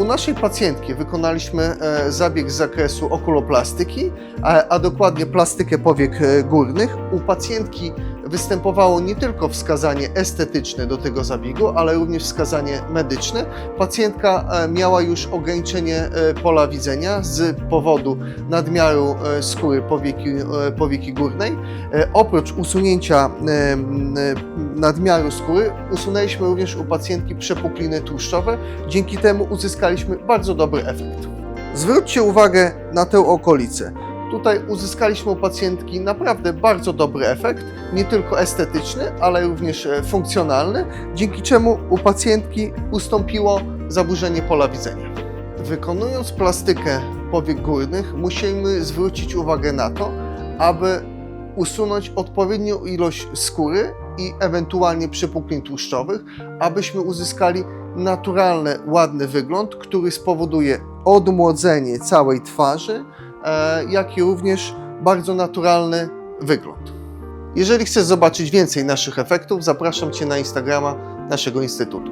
U naszej pacjentki wykonaliśmy e, zabieg z zakresu okuloplastyki, a, dokładnie plastykę powiek e, górnych. U pacjentki występowało nie tylko wskazanie estetyczne do tego zabiegu, ale również wskazanie medyczne. Pacjentka e, miała już ograniczenie e, pola widzenia z powodu nadmiaru e, skóry powieki, powieki górnej. Oprócz usunięcia nadmiaru skóry, usunęliśmy również u pacjentki przepukliny tłuszczowe. Dzięki temu uzyskaliśmy bardzo dobry efekt. Zwróćcie uwagę na tę okolicę. Tutaj uzyskaliśmy u pacjentki naprawdę bardzo dobry efekt, nie tylko estetyczny, ale również e, funkcjonalny, dzięki czemu u pacjentki ustąpiło zaburzenie pola widzenia. Wykonując plastykę powiek górnych, musimy zwrócić uwagę na to, aby usunąć odpowiednią ilość skóry i ewentualnie przepuklin tłuszczowych, abyśmy uzyskali naturalny, ładny wygląd, który spowoduje odmłodzenie całej twarzy, jak i również bardzo naturalny wygląd. Jeżeli chcesz zobaczyć więcej naszych efektów, zapraszam Cię na Instagrama naszego Instytutu.